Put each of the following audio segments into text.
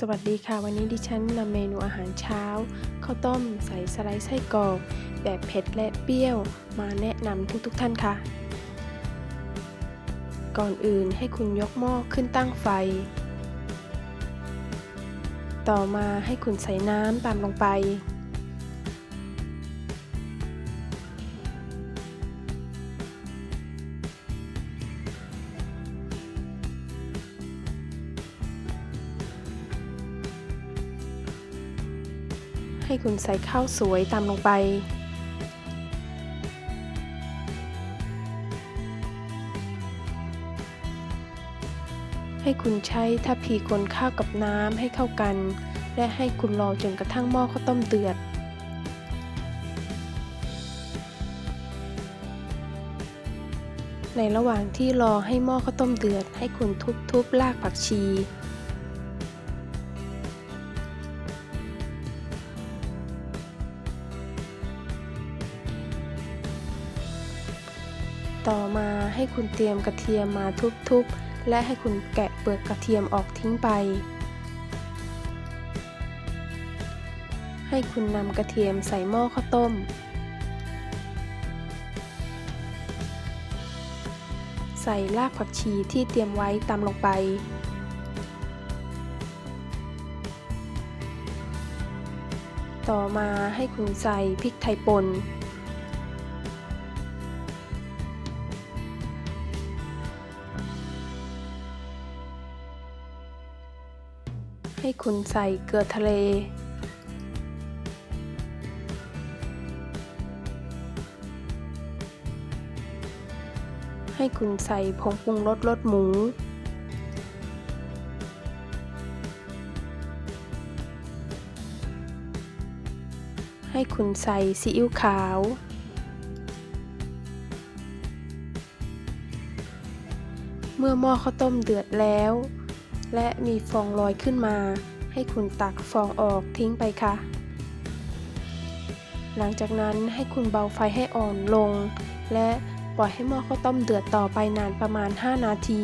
สวัสดีค่ะ วันนี้ดิฉันนำเมนูอาหารเช้าข้าวต้มใส่สไลด์ไส้กรอกแบบเผ็ดและเปรี้ยว มาแนะนำทุกๆทท่านค่ะ ก่อนอื่นให้คุณยกหม้อขึ้นตั้งไฟ ต่อมาให้คุณใส่น้ำตามลงไป ให้คุณใส่ข้าวสวยตามลงไป ให้คุณใช้ทัพพีคนข้าวกับน้ำให้เข้ากัน และให้คุณรอจนกระทั่งหม้อข้าวต้มเดือดในระหว่างที่รอให้หม้อข้าวต้มเดือด ให้คุณทุบๆรากผักชี ต่อมาให้คุณเตรียมกระเทียมมาทุบๆ และให้คุณแกะเปลือกกระเทียมออกทิ้งไป ให้คุณนำกระเทียมใส่หม้อข้าวต้ม ใส่รากผักชีที่เตรียมไว้ตามลงไปต่อมาให้คุณใส่พริกไทยป่น ให้คุณใส่เกลือทะเล ให้คุณใส่ผงปรุงรสรสหมู ให้คุณใส่ซีอิ๊วขาวเมื่อหม้อข้าวต้มเดือดแล้ว และมีฟองลอยขึ้นมา ให้คุณตักฟองออกทิ้งไปค่ะ หลังจากนั้นให้คุณเบาไฟให้อ่อนลง และปล่อยให้หม้อข้าวต้มเดือดต่อไปนานประมาณ 5 นาที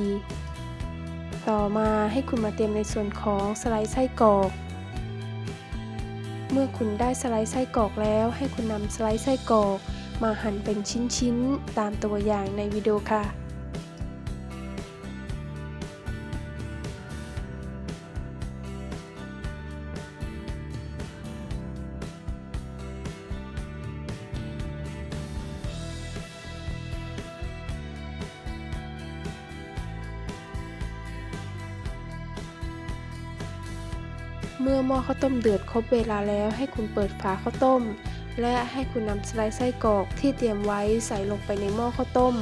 ต่อมาให้คุณมาเตรียมในส่วนของสไลด์ไส้กรอก เมื่อคุณได้สไลด์ไส้กรอกแล้ว ให้คุณนำสไลด์ไส้กรอก มาหั่นเป็นชิ้นๆ ตามตัวอย่างในวิดีโอค่ะ เมื่อหม้อข้าวต้มเดือดครบเวลาแล้วให้คุณเปิดฝาข้าวต้ม และให้คุณนำสไลด์ไส้กรอกที่เตรียมไว้ใส่ลงไปในหม้อข้าวต้ม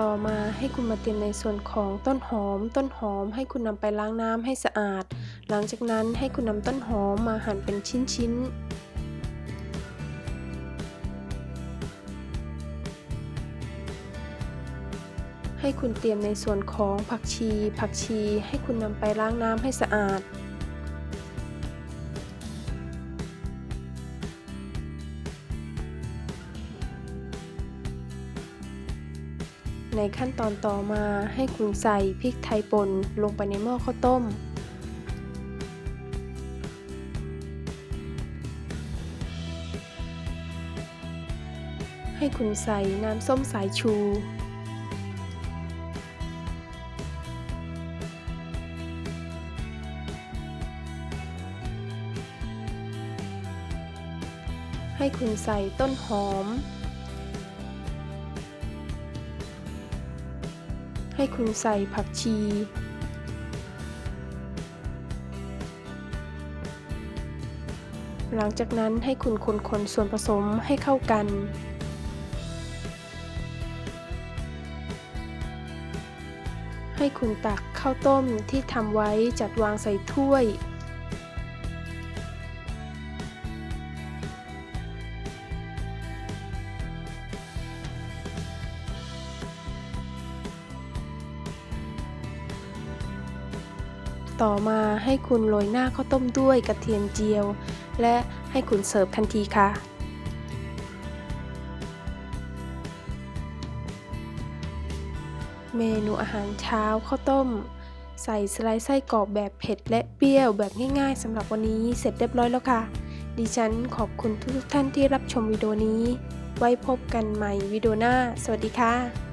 ต่อมาให้คุณมาเตรียมในส่วนของต้นหอม ต้นหอมให้คุณนำไปล้างน้ำให้สะอาด ลังจากนั้นให้คุณนำต้นหอมมาหั่นเป็นชิ้นๆให้คุณเตรียมในส่วนของผักชี ผักชี ให้คุณนำไปล้างน้ำให้สะอาด ในขั้นตอนต่อมาให้คุณใส่พริกไทยป่นลงไปในหม้อข้าวต้ม ให้คุณใส่น้ำส้มสายชู ให้คุณใส่ต้นหอม ให้คุณใส่ผักชีหลังจากนั้นให้คุณคนๆส่วนผสมให้เข้ากัน ให้คุณตักข้าวต้มที่ทำไว้จัดวางใส่ถ้วย ต่อมาให้คุณโรยหน้าข้าวต้มด้วยกระเทียมเจียว และให้คุณเสิร์ฟทันทีค่ะ เมนูอาหารเช้าข้าวต้ม ใส่สไลด์ไส้กรอบแบบเผ็ดและเปรี้ยวแบบง่ายๆสำหรับวันนี้เสร็จเรียบร้อยแล้วค่ะ ดิฉันขอบคุณทุกท่านที่รับชมวิดีโอนี้ ไว้พบกันใหม่วิดีโอหน้า สวัสดีค่ะ